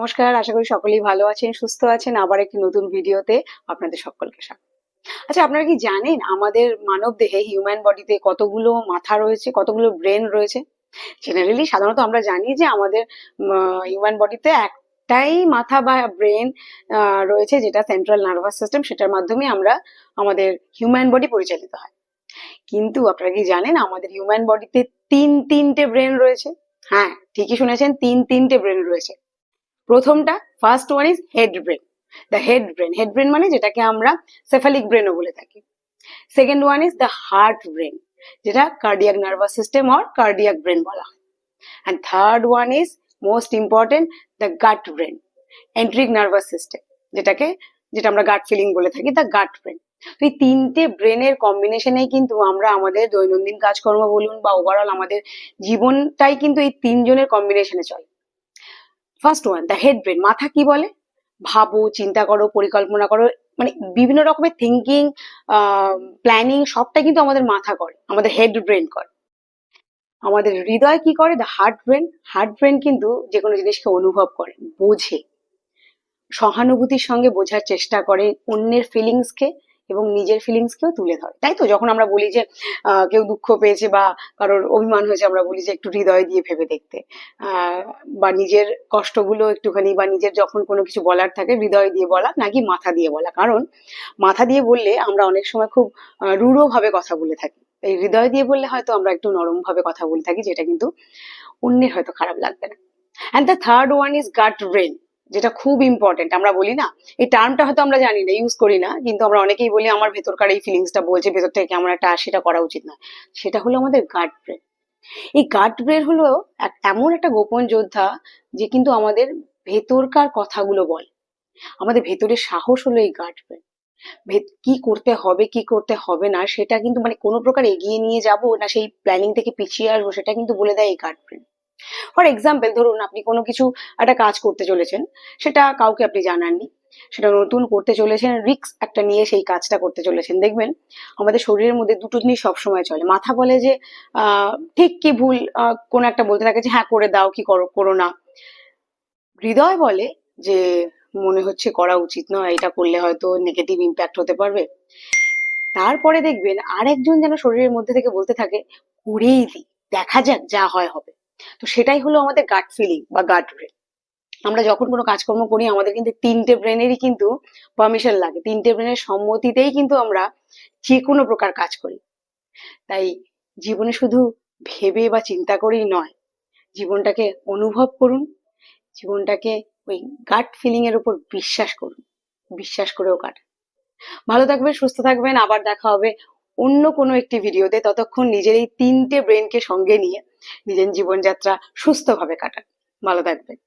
নমস্কার, আশা করি সকলেই ভালো আছেন, সুস্থ আছেন। আবার একটি নতুন ভিডিওতে আপনাদের সকলকে স্বাগত। আচ্ছা আপনারা কি জানেন আমাদের মানব দেহে হিউম্যান বডিতে কতগুলো মাথা রয়েছে, কতগুলো ব্রেন রয়েছে? জেনারেলি সাধারণত আমরা জানি যে আমাদের হিউম্যান বডিতে একটাই মাথা বা ব্রেন রয়েছে যেটা সেন্ট্রাল নার্ভাস সিস্টেম সেটার মাধ্যমে আমরা আমাদের হিউম্যান বডি পরিচালিত হয়। কিন্তু আপনারা কি জানেন আমাদের হিউম্যান বডিতে তিন তিনটে ব্রেন রয়েছে? হ্যাঁ ঠিকই শুনেছেন, তিন তিনটে ব্রেন রয়েছে। প্রথমটা first one is head brain the head brain head brain মানে যেটাকে আমরা সেফালিক ব্রেনও বলে থাকি। Second one is the heart brain যেটা cardiac nervous system or cardiac brain বলা হয়। And third one is most important the gut brain enteric nervous system যেটাকে, যেটা আমরা গাট ফিলিং বলে থাকি দ্য গাট ব্রেন তো এই তিনটে ব্রেনের কম্বিনেশনেই কিন্তু আমরা আমাদের দৈনন্দিন কাজকর্ম বলুন বা ওভারঅল আমাদের জীবনটাই কিন্তু এই তিনজনের কম্বিনেশনে চলে। First one the head brain মাথা কি বলে? ভাবো, চিন্তা করো, পরিকল্পনা করো মানে বিভিন্ন রকমের থিঙ্কিং প্ল্যানিং সবটাই কিন্তু আমাদের মাথা করে, আমাদের হেড ব্রেন করে। আমাদের হৃদয় কি করে? The heart brain heart brain কিন্তু যে কোনো জিনিসকে অনুভব করে, বোঝে। সহানুভূতির সঙ্গে বোঝার চেষ্টা করে অন্যের ফিলিংসকে এবং নিজের ফিলিংসকেও তুলে ধরে। তাই তো? যখন আমরা বলি যে কেউ দুঃখ পেয়েছে বা কারোর অভিমান হয়েছে, আমরা বলি যে, একটু হৃদয় দিয়ে ভেবে দেখতে। বা নিজের কষ্টগুলো একটুখানি বা নিজের যখন কোনো কিছু বলার থাকে, হৃদয় দিয়ে বলা নাকি মাথা দিয়ে বলা। কারণ মাথা দিয়ে বললে আমরা অনেক সময় খুব রূঢ় ভাবে কথা বলে থাকি। এই হৃদয় দিয়ে বললে হয়তো আমরা একটু নরম ভাবে কথা বলে থাকি, যেটা কিন্তু অন্যের হয়তো খারাপ লাগবে না। And the third one is gut brain যেটা খুব ইম্পর্টেন্ট আমরা বলি না। এই টার্মটা হয়তো আমরা জানি না ইউজ করি না, কিন্তু আমরা অনেকেই বলি আমার ভেতরকার এই ফিলিংসটা বলছে, ভেতর থেকে কেমন একটা সেটা করা উচিত নয়। সেটা হলো আমাদের গাট ব্রেন এই গার্ড ব্রেন হলো এমন একটা গোপন যোদ্ধা যে কিন্তু আমাদের ভেতরকার কথাগুলো বলে। আমাদের ভেতরের সাহস হলো এই গাট ব্রেন কি করতে হবে, কি করতে হবে না, সেটা কিন্তু মানে কোনো প্রকার এগিয়ে নিয়ে যাব না, সেই প্ল্যানিং থেকে পিছিয়ে আসব, সেটা কিন্তু বলে দেয় এই গার্ড ব্রেন ফর এক্সাম্পল ধরুন আপনি কোনো কিছু একটা কাজ করতে চলেছেন, সেটা কাউকে আপনি জানাননি, সেটা নতুন করতে চলেছেন রিক্স একটা নিয়ে সেই কাজটা করতে চলেছেন। দেখবেন আমাদের শরীরের মধ্যে দুটো জিনিস সবসময় চলে। মাথা বলে যে ঠিক কি ভুল কোন একটা বলতে থাকে যে হ্যাঁ করে দাও, কি করো করো না। হৃদয় বলে যে, মনে হচ্ছে করা উচিত নয়, এটা করলে হয়তো নেগেটিভ ইম্প্যাক্ট হতে পারবে। তারপরে দেখবেন আরেকজন যেন শরীরের মধ্যে থেকে বলতে থাকে, করেই দিই দেখা যাক যা হয় হবে। তো সেটাই হলো আমাদের গাট ফিলিং বা গাট ব্রেন আমরা যখন কোনো কাজকর্ম করি, আমাদের কিন্তু তিনটে ব্রেনেরই কিন্তু পারমিশন লাগে। তিনটে ব্রেনের সম্মতিতেই কিন্তু আমরা যে কোনো প্রকার কাজ করি। তাই জীবনে শুধু ভেবে বা চিন্তা করেই নয়, জীবনটাকে অনুভব করুন, জীবনটাকে ওই গাট ফিলিং এর উপর বিশ্বাস করুন, বিশ্বাস করেও কাটান। ভালো থাকবেন, সুস্থ থাকবেন, আবার দেখা হবে অন্য কোনো একটি ভিডিওতে ততক্ষণ নিজের এই তিনটে ব্রেনকে সঙ্গে নিয়ে নিজের জীবনযাত্রা সুস্থভাবে কাটান। ভালো থাকবেন।